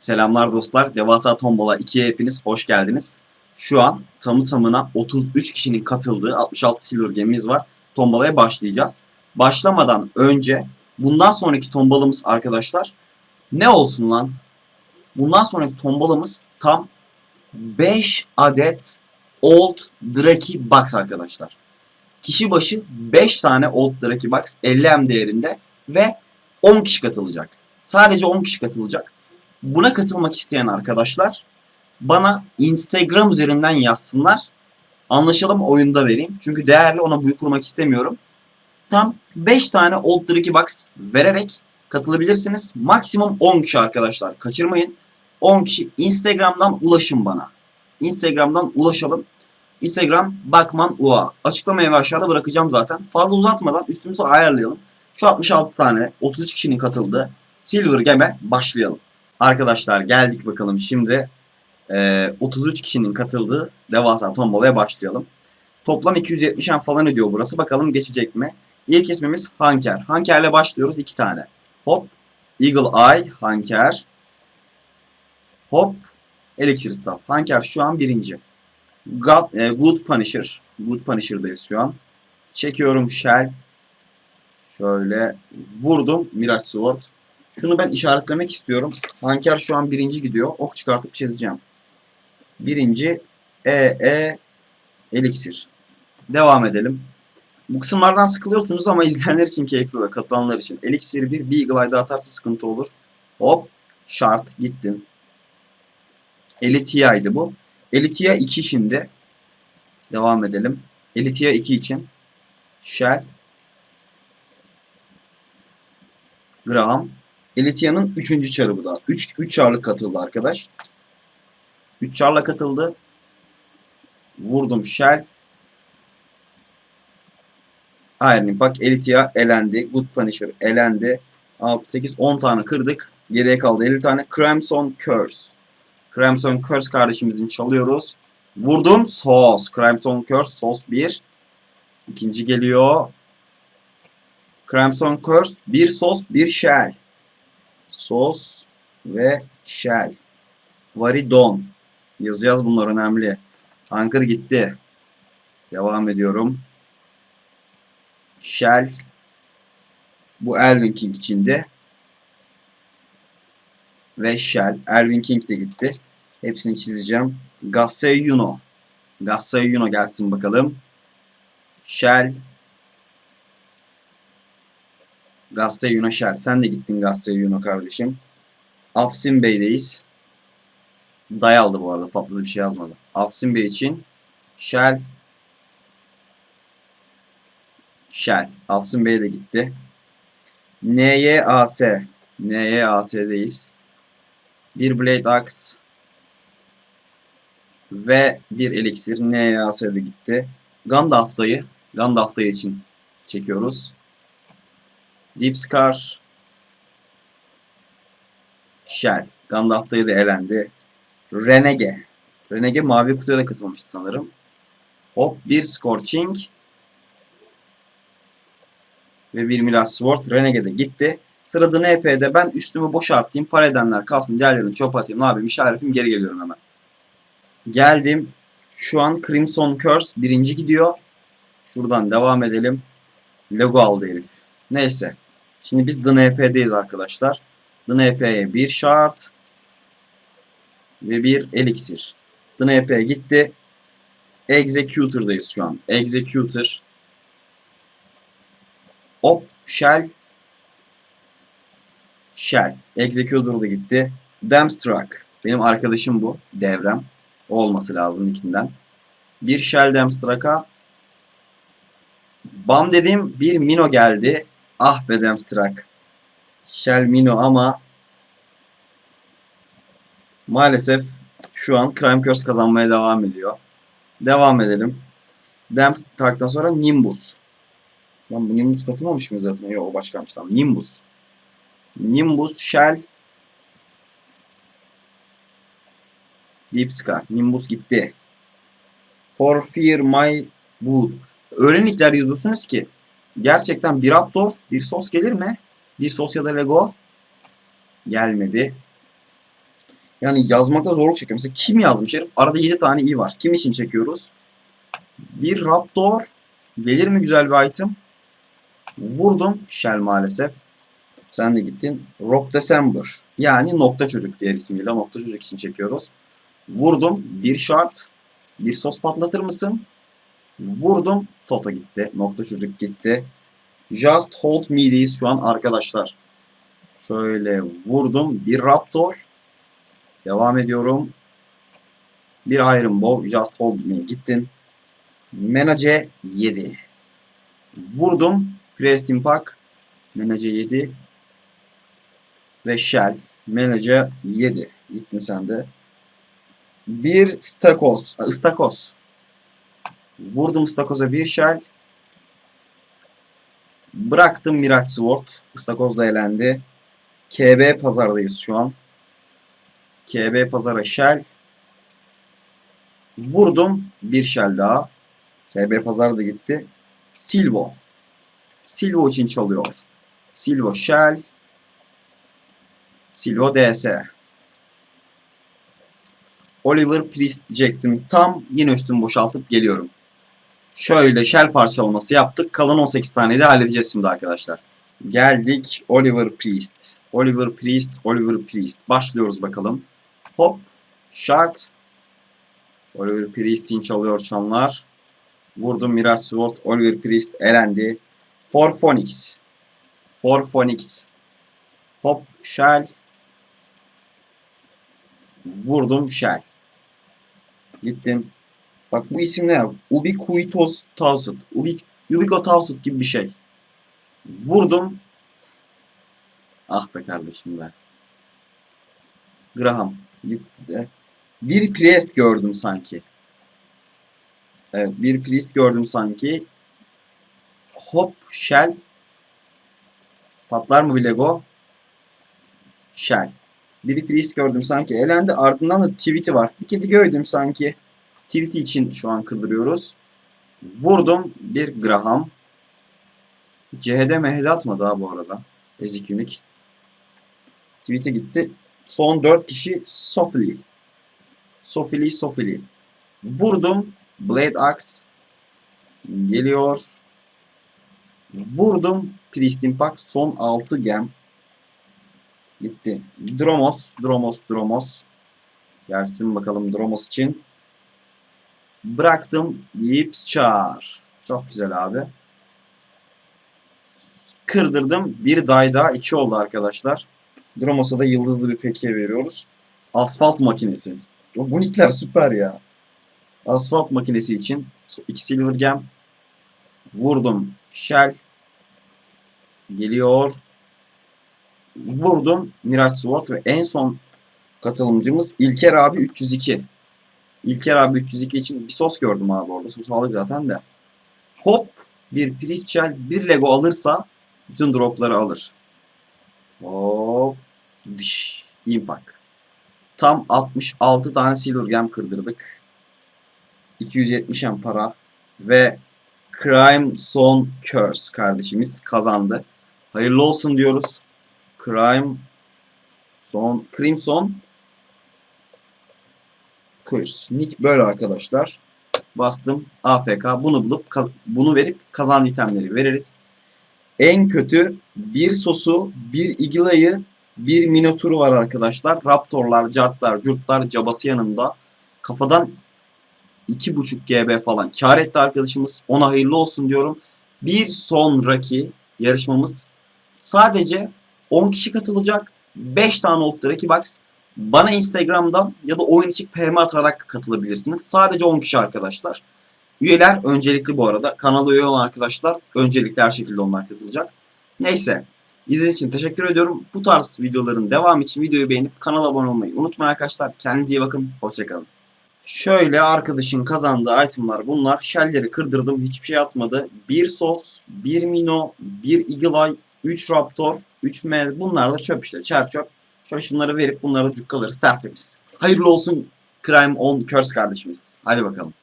Selamlar dostlar. Devasa Tombola 2'ye hepiniz hoş geldiniz. Şu an tamı tamına 33 kişinin katıldığı 66 Silver gemimiz var. Tombalaya başlayacağız. Başlamadan önce bundan sonraki tombalamız arkadaşlar ne olsun lan? Bundan sonraki tombalamız tam 5 adet Old Draki Box arkadaşlar. Kişi başı 5 tane Old Draki Box 50M değerinde ve 10 kişi katılacak. Sadece 10 kişi katılacak. Buna katılmak isteyen arkadaşlar bana Instagram üzerinden yazsınlar. Anlaşalım oyunda vereyim. Çünkü değerli ona büyük kurmak istemiyorum. Tam 5 tane Old Draki Box vererek katılabilirsiniz. Maksimum 10 kişi arkadaşlar. Kaçırmayın. 10 kişi Instagram'dan ulaşın bana. Instagram'dan ulaşalım. Instagram Bakman UA. Açıklamayı aşağıda bırakacağım zaten. Fazla uzatmadan üstümüzü ayarlayalım. Şu 66 tane 33 kişinin katıldığı Silver Game'e başlayalım. Arkadaşlar geldik bakalım şimdi e, 33 kişinin katıldığı devasa tombalaya başlayalım. Toplam 270 en falan ediyor burası. Bakalım geçecek mi? İlk ismimiz Hanker. Hanker'le başlıyoruz iki tane. Hop. Eagle Eye Hanker. Hop. Elixir Staff. Hanker şu an birinci. God, e, Good Punisher. Good Punisher'dayız şu an. Çekiyorum Shell. Şöyle vurdum. Mirage Sword. Şunu ben işaretlemek istiyorum. Hanker şu an birinci gidiyor. Ok çıkartıp çizeceğim. Birinci E E Elixir. Devam edelim. Bu kısımlardan sıkılıyorsunuz ama izleyenler için keyifli oluyor. Katılanlar için. Elixir 1 bir Eagle Eye'da atarsa sıkıntı olur. Hop. Şart. Gittin. Elitia'ydı bu. Elitia 2 şimdi. Devam edelim. Elitia 2 için. Shell. Graham. Elitia'nın 3. çarı bu da. 3 3 çarlık katıldı arkadaş. 3 çarla katıldı. Vurdum Shell. Iron Impact. Elitia elendi. Good Punisher elendi. 6, 8, 10 tane kırdık. Geriye kaldı 50 tane. Crimson Curse. Crimson Curse kardeşimizin çalıyoruz. Vurdum. Sos. Crimson Curse. Sos 1. İkinci geliyor. Crimson Curse. Bir sos, bir shell. Sos ve shell. Varidon. Yazacağız bunlar önemli. Anchor gitti. Devam ediyorum. Shell. Bu Elvin King içinde. Ve Shell. Elvin King de gitti. Hepsini çizeceğim. Gasseyuno. Gasseyuno gelsin bakalım. Shell. Gasseyuno Shell. Sen de gittin Gasseyuno kardeşim. Afsin Bey'deyiz. Day aldı bu arada. Patladı bir şey yazmadı. Afsin Bey için Shell. Shell. Afsin Bey de gitti. NYAS. NYAS'deyiz. Bir Blade Axe. Ve bir Elixir. NYAS'de gitti. Gandalf dayı. Gandalf dayı için çekiyoruz. Deep Scar. Shell. Gandalf dayı da elendi. Renege. Renege mavi kutuya da katılmıştı sanırım. Hop bir Scorching. Ve bir Mirage Sword. Renege de gitti. Sırada NP'de ben üstümü boşaltayım. Para edenler kalsın. Diğerlerini çöp atayım. Ne yapayım? İşaret yapayım. Geri geliyorum hemen. Geldim. Şu an Crimson Curse birinci gidiyor. Şuradan devam edelim. Logo aldı herif. Neyse. Şimdi biz DNP'deyiz arkadaşlar. DNP'ye bir şart ve bir elixir. DNP gitti. Executor'dayız şu an. Executor. Hop shell. Shell. Executor da gitti. Damstruck. Benim arkadaşım bu. Devrem. O olması lazım ikinden. Bir shell Damstruck'a Bam dediğim bir Mino geldi. Ah be Damstruck. Shell ama maalesef şu an Crime Curse kazanmaya devam ediyor. Devam edelim. Damstruck'tan sonra Nimbus. Lan bu Nimbus katılmamış mı zaten? Yok o başkaymış tamam. Nimbus. Nimbus Shell Deep Scar. Nimbus gitti. For Fear My Wood. Öğrenikler yazıyorsunuz ki gerçekten bir Raptor, bir sos gelir mi? Bir sos ya da Lego gelmedi. Yani yazmakta zorluk çekiyorum. Mesela kim yazmış herif? Arada 7 tane i var. Kim için çekiyoruz? Bir Raptor. Gelir mi güzel bir item? Vurdum. Shell maalesef. Sen de gittin. Rock December. Yani nokta çocuk diğer ismiyle. Nokta çocuk için çekiyoruz. Vurdum. Bir şart. Bir sos patlatır mısın? Vurdum. Tota gitti. Nokta çocuk gitti. Just hold me'deyiz şu an arkadaşlar. Şöyle vurdum. Bir Raptor. Devam ediyorum. Bir Iron Bow. Just hold me. Gittin. Menage 7. Vurdum. Crest Impact. Menage 7. Ve Shell. Menage 7. Gittin sen de. Bir Stakos. Stakos. Vurdum Stakos'a bir Shell. Bıraktım Miraç Sword. Istakoz da elendi. KB pazardayız şu an. KB pazara Shell. Vurdum. Bir Shell daha. KB pazar da gitti. Silvo. Silvo için çalıyor. Silvo Shell. Silvo DS. Oliver Priest diyecektim. Tam yine üstümü boşaltıp geliyorum. Şöyle shell parçalaması yaptık. Kalan 18 tane de halledeceğiz şimdi arkadaşlar. Geldik Oliver Priest. Oliver Priest, Oliver Priest. Başlıyoruz bakalım. Hop. Shard. Oliver Priest'in çalıyor çanlar. Vurdum Mirage Sword. Oliver Priest elendi. For Phoenix. For Phoenix. Hop. Shell. Vurdum Shell. Gittin. Bak bu isim ne? Ubiquitous Towsud. Ubik Ubico Towsud gibi bir şey. Vurdum. Ah be kardeşim be. Graham. Gitti de. Bir priest gördüm sanki. Evet bir priest gördüm sanki. Hop shell. Patlar mı bir Lego? Shell. Bir priest gördüm sanki. Elendi. Ardından da tweet'i var. Bir kedi gördüm sanki. Tweet'i için şu an kırdırıyoruz. Vurdum. Bir Graham. CHD MHD atmadı ha bu arada. Ezik Unique. Tweet'e gitti. Son 4 kişi Sofili. Sofili Sofili. Vurdum. Blade Axe. Geliyor. Vurdum. Priest Impact. Son 6 gem. Gitti. Dromos. Dromos. Dromos. Gelsin bakalım Dromos için. Bıraktım. Lips çağır. Çok güzel abi. Kırdırdım. Bir day daha iki oldu arkadaşlar. Dromos'a da yıldızlı bir pekiye veriyoruz. Asfalt makinesi. Bu nickler süper ya. Asfalt makinesi için iki silver gem. Vurdum. Shell. Geliyor. Vurdum. Mirage Sword ve en son katılımcımız İlker abi 302. İlker abi 302 için bir sos gördüm abi orada. Sos aldık zaten de. Hop bir Priest Shell bir Lego alırsa bütün dropları alır. Hop. Diş. Impact. Tam 66 tane silver gem kırdırdık. 270 em para ve Crime Son Curse kardeşimiz kazandı. Hayırlı olsun diyoruz. Crime Son Crimson Curse. Nick böyle arkadaşlar. Bastım AFK. Bunu bulup bunu verip kazan itemleri veririz. En kötü bir sosu, bir igilayı, bir minoturu var arkadaşlar. Raptorlar, cartlar, curtlar cabası yanında. Kafadan 2.5 GB falan kar etti arkadaşımız. Ona hayırlı olsun diyorum. Bir sonraki yarışmamız sadece 10 kişi katılacak. 5 tane Draki Box. Bana Instagram'dan ya da oyun içi PM atarak katılabilirsiniz. Sadece 10 kişi arkadaşlar. Üyeler öncelikli bu arada. Kanala üye olan arkadaşlar öncelikli her şekilde onlar katılacak. Neyse. İzlediğiniz için teşekkür ediyorum. Bu tarz videoların devamı için videoyu beğenip kanala abone olmayı unutmayın arkadaşlar. Kendinize iyi bakın. Hoşçakalın. Şöyle arkadaşın kazandığı itemlar bunlar. Shell'leri kırdırdım. Hiçbir şey atmadı. Bir sos, bir mino, bir eagle eye, 3 raptor, 3 mez. Bunlar da çöp işte. Çer çöp. Şöyle şunları verip bunları da cukkalarız tertemiz. Hayırlı olsun Crime on Curse kardeşimiz. Hadi bakalım.